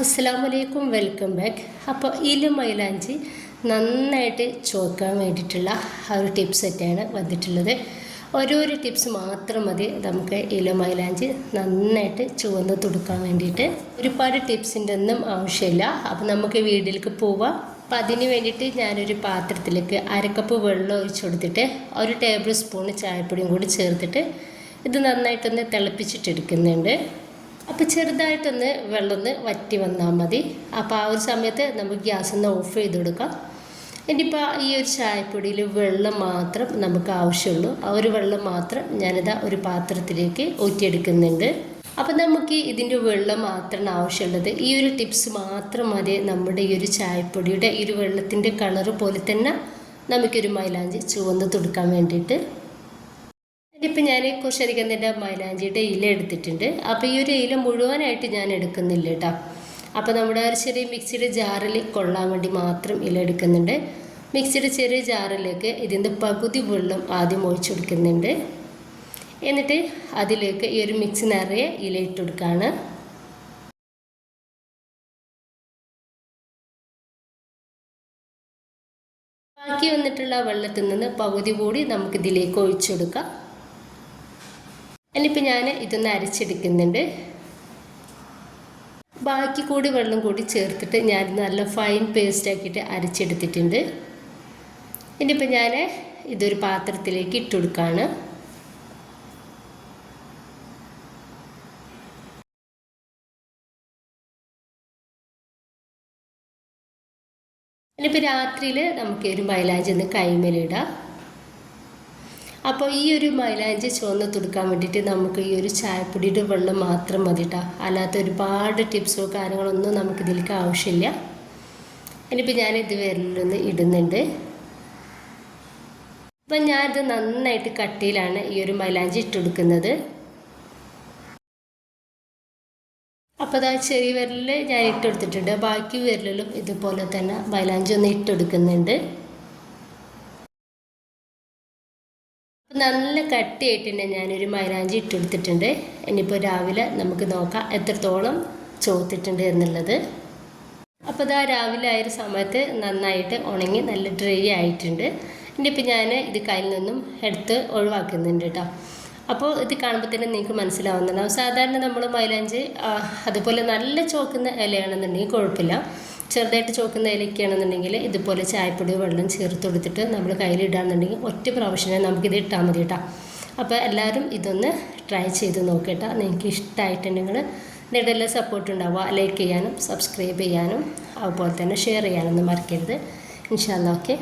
അസ്സാം വലൈക്കും welcome back. അപ്പോൾ ഇല മൈലാഞ്ചി നന്നായിട്ട് ചോക്കാൻ വേണ്ടിയിട്ടുള്ള ആ ഒരു ടിപ്സ് സെറ്റാണ് വന്നിട്ടുള്ളത്. ഓരോരോ ടിപ്സ് മാത്രം മതി. നമുക്ക് ഇല മൈലാഞ്ചി നന്നായിട്ട് ചുവന്ന് തുടുക്കാൻ വേണ്ടിയിട്ട്. ഒരുപാട് ടിപ്സിന്റെ ഒന്നും ആവശ്യമില്ല. അപ്പോൾ നമുക്ക് വീട്ടിലേക്ക് പോവാം. അപ്പോൾ അതിന് വേണ്ടിയിട്ട് ഞാനൊരു പാത്രത്തിലേക്ക് അരക്കപ്പ് വെള്ളം ഒഴിച്ചു കൊടുത്തിട്ട് ഒരു ടേബിൾ സ്പൂൺ ചായപ്പൊടിയും കൂടി ചേർത്തിട്ട് ഇത് നന്നായിട്ടൊന്ന് തിളപ്പിച്ചിട്ടെടുക്കുന്നുണ്ട്. അപ്പോൾ ചെറുതായിട്ടൊന്ന് വെള്ളം ഒന്ന് വറ്റി വന്നാൽ മതി. അപ്പോൾ ആ ഒരു സമയത്ത് നമുക്ക് ഗ്യാസ് ഒന്ന് ഓഫ് ചെയ്ത് കൊടുക്കാം. ഇനിയിപ്പോൾ ഈ ഒരു ചായപ്പൊടിയിൽ വെള്ളം മാത്രം നമുക്ക് ആവശ്യമുള്ളൂ. ആ ഒരു വെള്ളം മാത്രം ഞാനിതാ ഒരു പാത്രത്തിലേക്ക് ഊറ്റിയെടുക്കുന്നുണ്ട്. അപ്പോൾ നമുക്ക് ഇതിന്റെ വെള്ളം മാത്രമാണ് ആവശ്യമുള്ളത്. ഈ ഒരു ടിപ്സ് മാത്രം മതി. നമ്മുടെ ഈ ഒരു ചായപ്പൊടിയുടെ ഈ ഒരു വെള്ളത്തിന്റെ കളറ് പോലെ തന്നെ നമുക്കൊരു മൈലാഞ്ചി ചുവന്ന് തുടുക്കാൻ വേണ്ടിയിട്ട്. ഇനിയിപ്പോൾ ഞാൻ കുശരിക്കുന്നതിന്റെ മൈലാഞ്ചിയുടെ ഇല എടുത്തിട്ടുണ്ട്. അപ്പോൾ ഈ ഒരു ഇല മുഴുവനായിട്ട് ഞാൻ എടുക്കുന്നില്ല കേട്ടോ. അപ്പോൾ നമ്മുടെ ഒരു ചെറിയ മിക്സിയുടെ ജാറിൽ കൊള്ളാൻ വേണ്ടി മാത്രം ഇല എടുക്കുന്നുണ്ട്. മിക്സിയുടെ ചെറിയ ജാറിലേക്ക് ഇതിന്റെ പകുതി വെള്ളം ആദ്യം ഒഴിച്ചു കൊടുക്കുന്നുണ്ട്. എന്നിട്ട് അതിലേക്ക് ഈ ഒരു മിക്സ് നിറയെ ഇല ഇട്ട് കൊടുക്കുകയാണ് ബാക്കി വന്നിട്ടുള്ള വെള്ളത്തിൽ നിന്ന് പകുതി കൂടി നമുക്ക് ഇതിലേക്ക് ഒഴിച്ചു കൊടുക്കാം. ഇനിയിപ്പോൾ ഞാൻ ഇതൊന്ന് അരച്ചെടുക്കുന്നുണ്ട്. ബാക്കി കൂടി വെള്ളം കൂടി ചേർത്തിട്ട് ഞാൻ നല്ല ഫൈൻ പേസ്റ്റ് ആക്കിയിട്ട് അരച്ചെടുത്തിട്ടുണ്ട്. ഇനിയിപ്പോൾ ഞാൻ ഇതൊരു പാത്രത്തിലേക്ക് ഇട്ട് ഇനിയിപ്പോൾ രാത്രിയിൽ നമുക്ക് ഒരു മൈലാഞ്ചി ഒന്ന് കൈമേലിടാം. അപ്പോൾ ഈ ഒരു മൈലാഞ്ചി ചുവന്ന് തുടുക്കാൻ വേണ്ടിയിട്ട് നമുക്ക് ഈ ഒരു ചായപ്പൊടിയുടെ വെള്ളം മാത്രം മതി കേട്ടോ അല്ലാത്ത ഒരുപാട് ടിപ്സോ കാര്യങ്ങളൊന്നും നമുക്ക് ഇതിലേക്ക് ആവശ്യമില്ല. ഇനിയിപ്പോൾ ഞാനിത് വിരലൊന്ന് ഇടുന്നുണ്ട്. അപ്പം ഞാനിത് നന്നായിട്ട് കട്ടിയിലാണ് ഈ ഒരു മൈലാഞ്ചി ഇട്ടെടുക്കുന്നത് അപ്പോൾ അതാ ചെറിയ വിരലിൽ ഞാൻ ഇട്ടെടുത്തിട്ടുണ്ട് ബാക്കി വിരലിലും ഇതുപോലെ തന്നെ മൈലാഞ്ചി ഒന്ന് ഇട്ടെടുക്കുന്നുണ്ട് നല്ല കട്ടിയായിട്ട് തന്നെ ഞാനൊരു മൈലാഞ്ചി ഇട്ടെടുത്തിട്ടുണ്ട്. ഇനിയിപ്പോൾ രാവിലെ നമുക്ക് നോക്കാം എത്രത്തോളം ചോത്തിട്ടുണ്ട് എന്നുള്ളത്. അപ്പോൾ ഇതാ രാവിലെ ആയൊരു സമയത്ത് നന്നായിട്ട് ഉണങ്ങി നല്ല ഡ്രൈ ആയിട്ടുണ്ട്. ഇനിയിപ്പോൾ ഞാൻ ഇത് കയ്യിൽ നിന്നും എടുത്ത് ഒഴിവാക്കുന്നുണ്ട് കേട്ടോ. അപ്പോൾ ഇത് കാണുമ്പോൾ തന്നെ നിങ്ങൾക്ക് മനസ്സിലാവുന്നുണ്ടാവും. സാധാരണ നമ്മൾ മൈലാഞ്ചി അതുപോലെ നല്ല ചോക്കുന്ന ഇലയാണെന്നുണ്ടെങ്കിൽ കുഴപ്പമില്ല. ചെറുതായിട്ട് ചോക്കുന്ന ഇലയ്ക്കാണെന്നുണ്ടെങ്കിൽ ഇതുപോലെ ചായപ്പൊടി വെള്ളം ചേർത്ത് കൊടുത്തിട്ട് നമ്മൾ കയ്യിലിടാന്നുണ്ടെങ്കിൽ ഒറ്റ പ്രാവശ്യം നമുക്കിത് ഇട്ടാൽ മതി കേട്ടോ. അപ്പോൾ എല്ലാവരും ഇതൊന്ന് ട്രൈ ചെയ്ത് നോക്കിയിട്ടാ നിങ്ങൾക്ക് ഇഷ്ടമായിട്ടുണ്ടെങ്കിൽ എല്ലാ സപ്പോർട്ട് ഉണ്ടാവുക. ലൈക്ക് ചെയ്യാനും സബ്സ്ക്രൈബ് ചെയ്യാനും അതുപോലെ തന്നെ ഷെയർ ചെയ്യാനൊന്നും മറക്കരുത്. ഇൻഷാല്ല ഓക്കെ